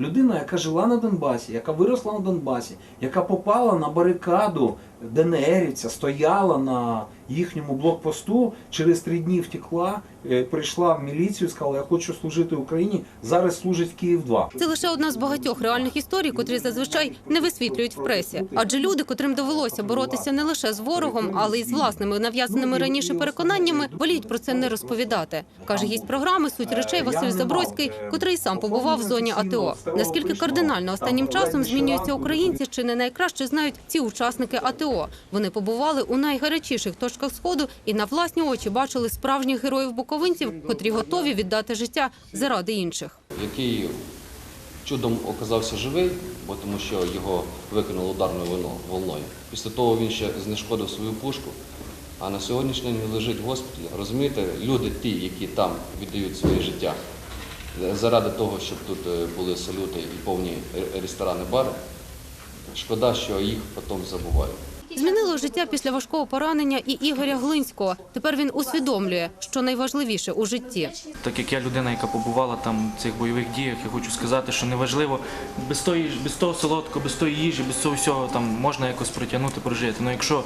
людина, яка жила на Донбасі, яка виросла на Донбасі, яка попала на барикаду ДНРівця, стояла на їхньому блокпосту, через три дні втекла, е, прийшла в міліцію, сказала, я хочу служити Україні. Зараз служить Київ 2 Це лише одна з багатьох реальних історій, котрі зазвичай не висвітлюють в пресі. Адже люди, котрим довелося боротися не лише з ворогом, але й з власними нав'язаними раніше переконаннями, воліють про це не розповідати. каже гість програми суть речей Василь Забродський, котрий сам побував в зоні АТО. Наскільки кардинально останнім часом змінюються українці, чи не найкраще знають ці учасники АТО. Вони побували у найгарячіших точках сходу і на власні очі бачили справжніх героїв буковинців, котрі готові віддати життя заради інших. який чудом оказався живий, бо тому що його викинуло ударною волною. Після того він ще знешкодив свою пушку, а на сьогоднішній день лежить в госпіталі. Розумієте, люди ті, які там віддають своє життя е, заради того, щоб тут е, були салюти і повні ресторани, бари, шкода, що їх потім забувають. Змінило життя після важкого поранення і Ігоря Глинського. Тепер він усвідомлює, що найважливіше у житті. Так як я людина, яка побувала там в цих бойових діях, я хочу сказати, що неважливо без того, без того солодкого, без тої їжі, без цього всього там можна якось протягнути, прожити. Ну якщо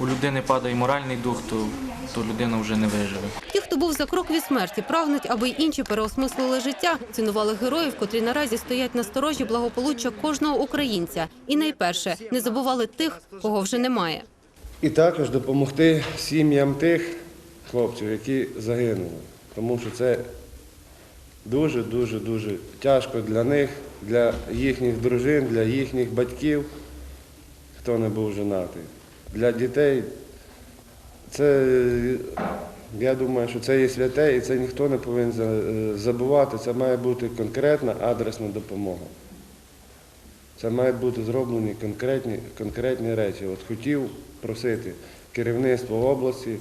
у людини падає моральний дух, то, то людина вже не виживе. Ті, хто був за крок від смерті, прагнуть, аби й інші переосмислили життя, цінували героїв, котрі наразі стоять на сторожі благополуччя кожного українця. І найперше не забували тих, кого вже немає. І також допомогти сім'ям тих хлопців, які загинули. Тому що це дуже, дуже, дуже тяжко для них, для їхніх дружин, для їхніх батьків, хто не був женатий. Для дітей це, я думаю, що це є святе і це ніхто не повинен е, забувати. Це має бути конкретна адресна допомога. Це мають бути зроблені конкретні, конкретні речі. От хотів просити керівництво області,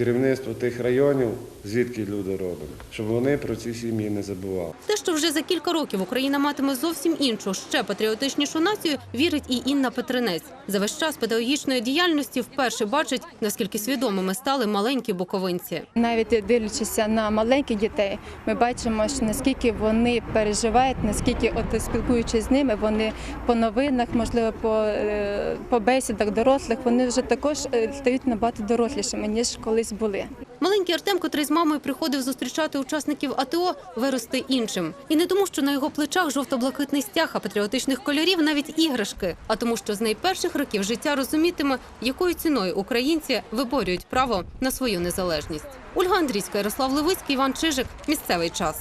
керівництво тих районів, звідки люди родом, щоб вони про ці сім'ї не забували. Те, що вже за кілька років Україна матиме зовсім іншу, ще патріотичнішу націю, вірить і Інна Петринець. За весь час педагогічної діяльності вперше бачить, наскільки свідомими стали маленькі буковинці. Навіть дивлячися на маленьких дітей, ми бачимо, що наскільки вони переживають, наскільки, от спілкуючись з ними, вони по новинах, можливо, по, е, по бесідах дорослих, вони вже також е, стають набагато дорослішими ніж колись були. Маленький Артем, котрий з мамою приходив зустрічати учасників АТО, виросте іншим. І не тому, що на його плечах жовто-блакитний стяг, а патріотичних кольорів навіть іграшки, а тому, що з найперших років життя розумітиме, якою ціною українці виборюють право на свою незалежність. Ольга Андрійська, Ярослав Левицький, Іван Чижик. Місцевий час.